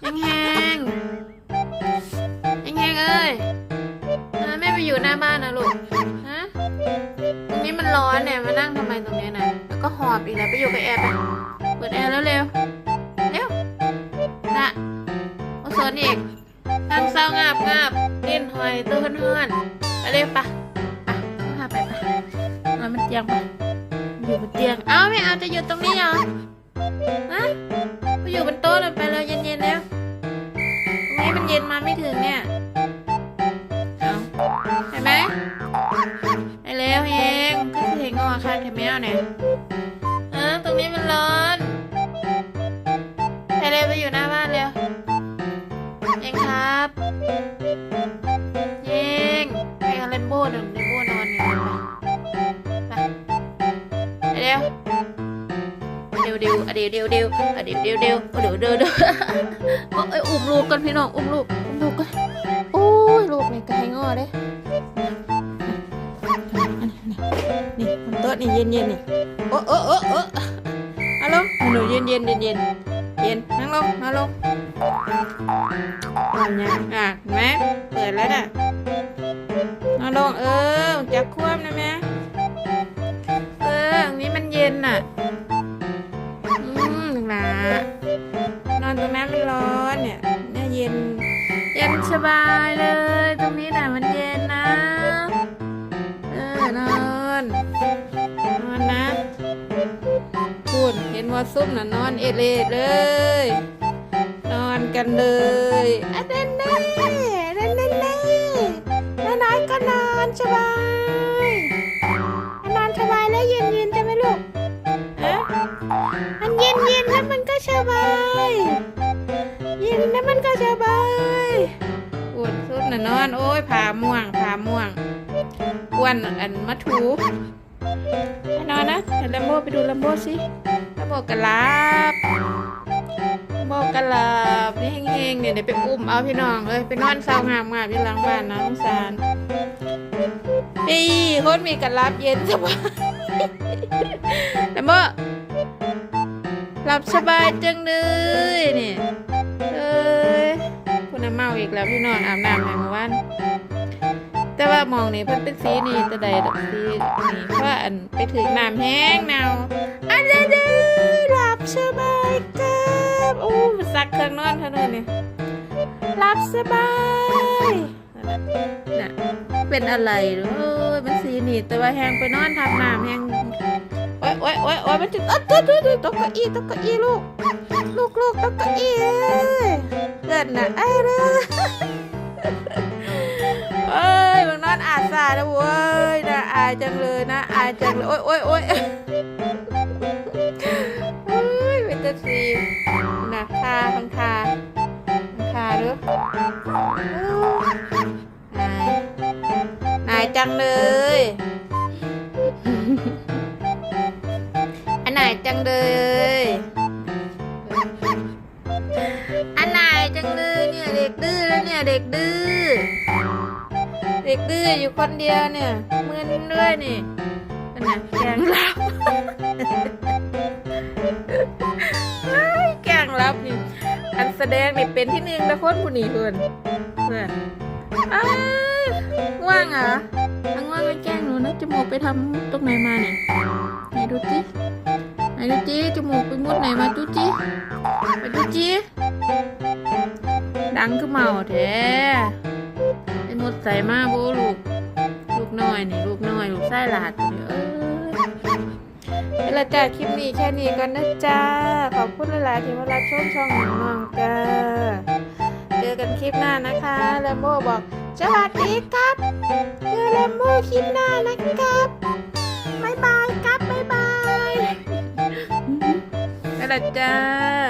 แหงแหงแหงเอ้ยไม่ไปอยู่หน้าบ้านนะลูก ฮะ ตรงนี้มันร้อนเนี่ยมานั่งทำไมตรงนี้นะแล้วก็หอบอีกแล้วไปอยู่กับแอร์ไปเปิดแอร์แล้วเร็ว เร็วนะโอโซนอีกตั้งเศร้างาบงาบดิ้นหอยตัวเพื่อนๆไปเร็วปะไปพาไปไปนอนบนเตียงไปอยู่บนเตียง เอ้าไม่เอาจะอยู่ตรงนี้เหรอฮะไปอยู่บนโต๊ะเลยไป นี้มันเย็นมาไม่ถึงเนี่ยเอาเห็นไหมไปแล้วเองก็คือเห็นงอค่ะแคมเมลเนี่ยเออตรงนี้มันร้อนไปเร็วไปอยู่หน้าบ้านเร็วเองครับเองไปกับเลนโบ้หนึ่งเลนโบ้ เดียวอเดียวเดียวเดียวอเดียวเดียวเดียวอเดียวเดียวเดียวเอ้ยอุ้มลูกกันพี่น้องอุ้มลูกอุ้มลูกกันโอ้ยลูกนี่กายงอเลยนี่บนโต๊ะนี่เย็นเย็นนี่โอ้โอ้โอ้โอ้ฮัลโหลหนูเย็นเย็นเย็นเย็นเย็นนั่งลงนั่งลงทำยังอะแม่เปิดแล้วน่ะนั่งลงเออจับควบนะแม่ สบายเลย ตรงนี้น่ะมันเย็นนะ เออนอนนอนนะพูดเห็นว่าซุ่มน่ะนอนเอเลเลย นอนกันเลยอะเดนเน่เดนเน่เน่น้อยก็นอนสบายนอนสบายแล้วเย็นๆใช่ไหมลูกเอ๊ะมันเย็นเย็นแล้วมันก็สบาย ย็นแล้วมันก็สบายอวนสุดน่ะนอน โอ้ยผาม่วงผาม่วงอ้วนอันมาถูไปนอนนะเห็นลมโบไปดูลมโบสิลมโบกระลาบลมโบกระลาบนี่เฮงๆเนี่ยเดี๋ยวไปอุ้มเอาพี่น้องเลยไปนอนเศร้างามงามๆอยู่หลังบ้านนะสงสารปีคนมีกระลาบเย็นสบายลมโบหลับสบายจังเลยนี่ เอ้ยคุณน้ำเมาอีกแล้วพี่นอนอาบน้ำในเมื่อวานแต่ว่ามองนี่เพิ่นเป็นสีนี่ตะใดดอกสีนี่เพราะว่าอันไปถึงน้ำแห้งเนาอันเด้อเด้อหลับสบายครับโอ้มักเครื่องนอนเท่านั้นนี่หลับสบายน่ะเป็นอะไรเอ้ยมันสีนี่แต่ว่าแห้งไปนอนทำน้ำแห้ง โอ๊ยโอ๊ยโอ๊ยมันจะเอ้ยเอ้ยเอ้ยเอ้ยตกเก้าอี้ตกเก้าอี้ลูกลูกลูกตกเก้าอี้เกิดน่ะไอ้เด้อเอ้ยมึงนอนอาสานะเว้ยน่าอายจังเลยนะอายจังเลยโอ๊ยโอ๊ยโอ๊ยเฮ้ยเป็นตาสีน่ะทาพังทาพังทาเด้อนายนายจังเลย เลยอันไหนจังเลยเนี่ยเด็กดื้อแล้วเนี่ยเด็กดื้อเด็กดื้ออยู่คนเดียวเนี่ยมึนด้วยนี่อันไหนแกล้งรับเฮ้ยแกล้งรับนี่อันแสดงนี่เป็นที่หนึ่งแต่คนผู้นี้เพื่อนเพื่อนอ้าวว่างเหรออังว่างไม่แกล้งหนูนะจมูกไปทำตรงไหนมาเนี่ยไหนดูจิไหน ดูจีจมูกไปมุดไหนมาดูจีไปดูจีดังคือเมาแท้ไอ้มุดใส่มาโบลูก ลูกน้อยนี่ลูกน้อยลูกไส้หลาดนี่เอ้ยเวลาจ้าคลิปนี้แค่นี้ก่อนนะจ้า ขอบคุณหลายๆที่มารับชมช่องน้องจ้าเจอกันคลิปหน้านะคะแลมโบบอกสวัสดีครับ เจอแลมโบคลิปหน้านะครับ ละจ้า